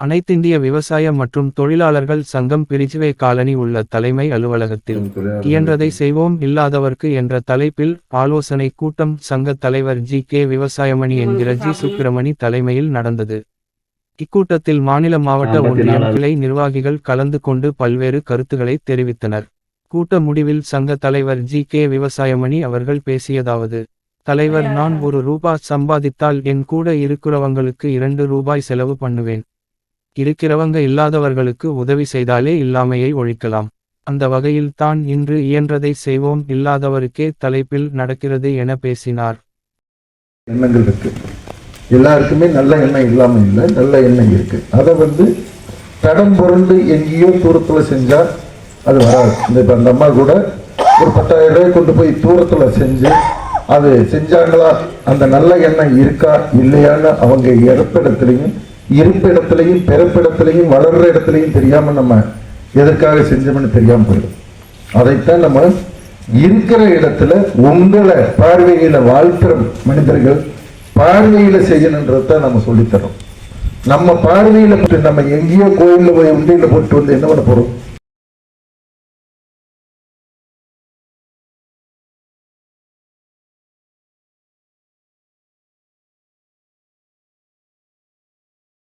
அனைத்திந்திய விவசாய மற்றும் தொழிலாளர்கள் சங்கம் பிரிச்சுவே காலனி உள்ள தலைமை அலுவலகத்தில் இயன்றதை செய்வோம் இல்லாதவர்க்கு என்ற தலைப்பில் ஆலோசனை கூட்டம் சங்க தலைவர் ஜி கே விவசாயமணி என்கிற ஜி சுப்பிரமணி தலைமையில் நடந்தது. இக்கூட்டத்தில் மாநில மாவட்ட ஒன்றியம் கிளை நிர்வாகிகள் கலந்து கொண்டு பல்வேறு கருத்துக்களை தெரிவித்தனர். கூட்ட முடிவில் சங்க தலைவர் ஜி கே விவசாயமணி அவர்கள் பேசியதாவது தலைவர் நான் ஒரு ரூபா சம்பாதித்தால் என் கூட இருக்கிறவங்களுக்கு இரண்டு ரூபாய் செலவு பண்ணுவேன். இருக்கிறவங்க இல்லாதவர்களுக்கு உதவி செய்தாலே இல்லாமையை ஒழிக்கலாம். அந்த வகையில் தான் இன்று இயன்றதை செய்வோம் இல்லாதவருக்கே தலைப்பில் நடக்கிறது என பேசினார். எண்ணங்கள் இருக்கு. எல்லாருக்குமே நல்ல எண்ணம் இல்லாம இல்லை நல்ல எண்ணம் இருக்கு. அதை வந்து தடம் புரண்டு எங்கேயோ தூரத்துல செஞ்சா அது வராது. இந்த இப்ப அந்த அம்மா கூட ஒரு பத்தாயிரம் ரூபாய் கொண்டு போய் தூரத்துல செஞ்சு அது செஞ்சாங்களா அந்த நல்ல எண்ணம் இருக்கா இல்லையான்னு அவங்க இறப்பிடத்திலையும் இருப்பிடத்திலையும் பிறப்பிடத்திலையும் வளர்ற இடத்துலையும் தெரியாம நம்ம எதற்காக செஞ்சோம்னு தெரியாம போயிடும். அதைத்தான் நம்ம இருக்கிற இடத்துல உங்களை பார்வையில வாழ்த்துற மனிதர்கள் பார்வையில தான் நம்ம சொல்லித்தரோம். நம்ம பார்வையில போட்டு நம்ம எங்கேயோ கோயில்ல போய் உண்டியில போட்டு வந்து என்ன பண்ண போறோம்?